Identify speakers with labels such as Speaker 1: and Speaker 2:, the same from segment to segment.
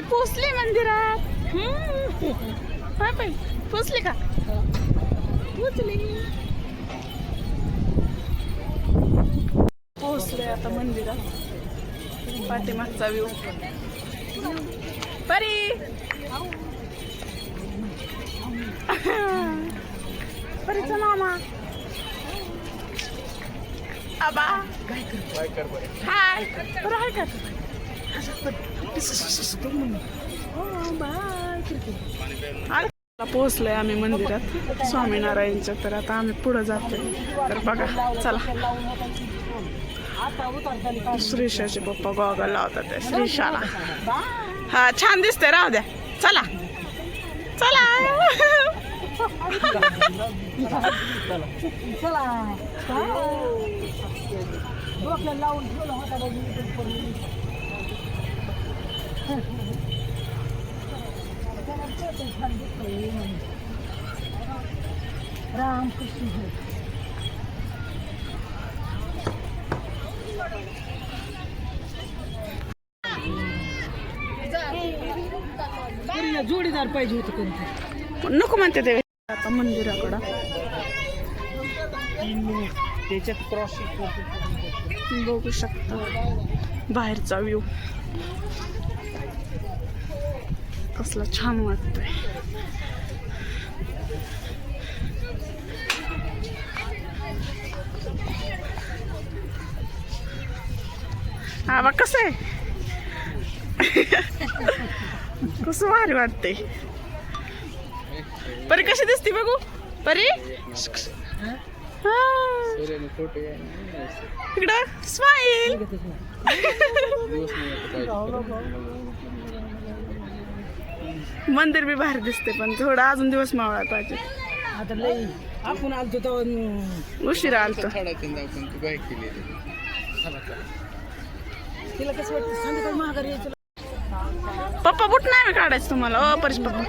Speaker 1: पोचली मंदिरात. हा पोचली का? पोचली. पोचले आता मंदिरात. पाठीमागचा व्ह्यू परी. परीचा मामा. आबा. हाय. बरं हाय का? पोहोचलोय आम्ही मंदिरात. स्वामीनारायणच्या तर आता आम्ही पुढं जातोय. तर बघा चला. श्रीशाचे पप्पा गॉगल लावतात ते श्रीशाला. हा छान दिसतंय. राहू द्या. चला. चला.
Speaker 2: जोडीदार पाहिजे होते कोणते?
Speaker 1: नको म्हणते ते. आता मंदिराकडं.
Speaker 2: त्याच्यात क्रॉस
Speaker 1: बघू शकता. बाहेरचा व्ह्यू कसला छान वाटतोय. हा बा कसं आहे? कसं भारी वाटते परी कशी दिसते बघू? परी? इकडं स्माईल मंदिर बी बाहेर दिसते पण थोडा अजून दिवस मावळा पाहिजे.
Speaker 2: आता लई आपण आलतो तेव्हा
Speaker 1: उशिरा आलतो.
Speaker 2: तिला कसं वाटतं? संध्याकाळी महागारी यायचं?
Speaker 1: पप्पा बुट नाही काढायचं तुम्हाला? ओ परीश पप्पा.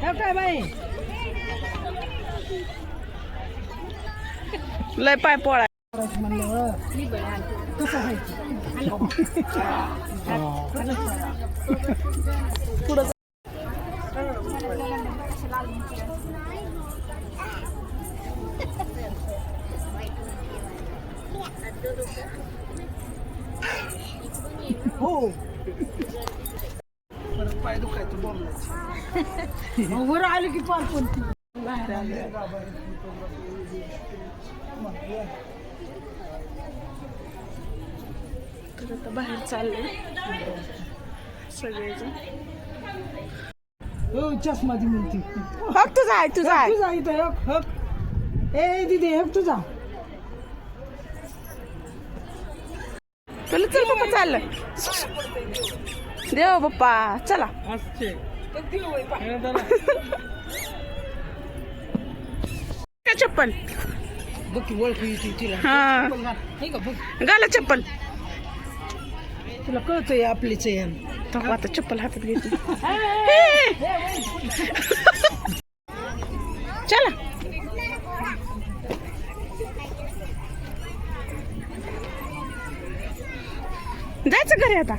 Speaker 2: काय बाई.
Speaker 1: लय पाय पोळा.
Speaker 2: म्हणलं हो. पाय दुखायचं बोंबलायचं वर आले की पार पण
Speaker 1: बाहेर आले. तर आता बाहेर चालले सगळेजण.
Speaker 2: हो चष्मा ती म्हणती.
Speaker 1: हक तुझा आहे तुझा आहे.
Speaker 2: तुझा इथं हक हक. ए दिदी हक तुझा.
Speaker 1: चल चल पप्पा चाललं. देव पप्पा चला. चप्पल. हा.
Speaker 2: घाल.
Speaker 1: चप्पल.
Speaker 2: तुला कळतंय आपलीच
Speaker 1: आता चप्पल हातात घेतली चला. जायचं घरी आता.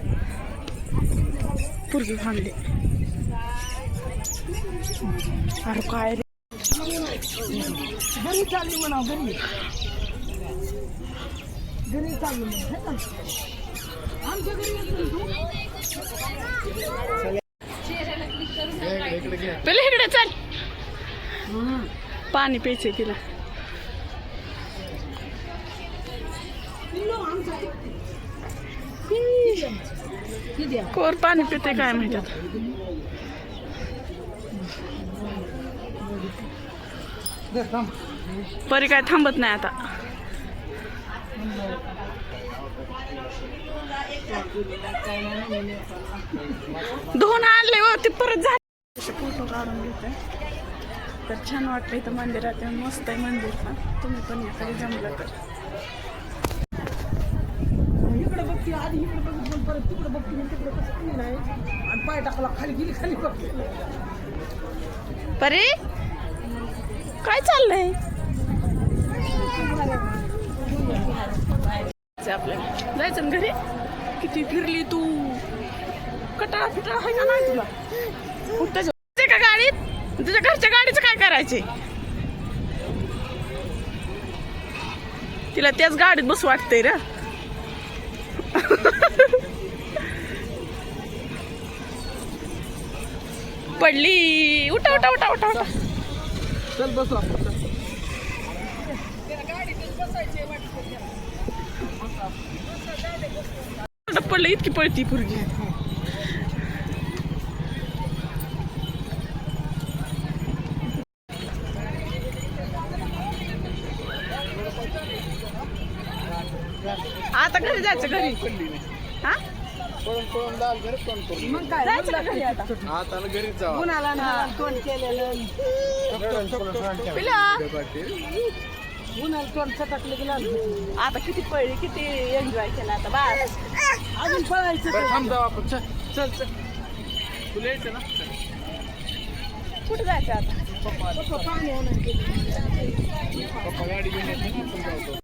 Speaker 1: पूर्वी थांबले अरे काय रे?
Speaker 2: घरी चालली म्हणा घरी. घरी चालली म्हणा आमच्या घरी
Speaker 1: पहिले इकडे चाल. पाणी प्यायचंय तिला. कोर पाणी पिते काय माहिती परी काय थांबत नाही आता. धुवून आणले व ते परत झाले. फोटो काढून घेते तर छान वाटलं इथं मंदिरात येऊन मस्त आहे मंदिर पण. तुम्ही पण या जमलं तर.
Speaker 2: इकडे बघती आधी इकडे बघत परत तिकडे बघतो मग तिकडे कसं केलं नाही. आणि पाय टाकला खाली गेली खाली बघते
Speaker 1: परी? काय चाललंय? आपल्याला. जायचं ना घरी? किती फिरली तू? कटाळा फिटाळा हाय का नाही तुला? उठ का गाडीत? तुझ्या घरच्या गाडीचं काय करायचे तिला त्याच गाडीत बस वाटतंय र. पडली. उठा उठा उठा उठा उठा.
Speaker 2: चल बसू आपण चल.
Speaker 1: पडलं इतकी पळती पुरगी. आता घरी जायचं घरी. हा?
Speaker 3: पळून पळून दाल घरी कोण करून.
Speaker 2: मग काय?
Speaker 1: जायचं का घरी आता
Speaker 3: आता घरीच जावा.
Speaker 2: उन्हाला ना तोंड केलेलं?
Speaker 1: पिलं.
Speaker 2: उन्हाला तोंड चटकलं गेलं
Speaker 1: आता किती पळली किती एन्जॉय केला आता बस.
Speaker 2: अजून पळायचं
Speaker 3: थांब जाऊ आपण. चल चल चल. तुला यायचं ना?
Speaker 1: कुठे जायचं आता?
Speaker 2: पप्पा पाणी गेले.
Speaker 3: पप्पा गाडी घेऊन येते जाऊ.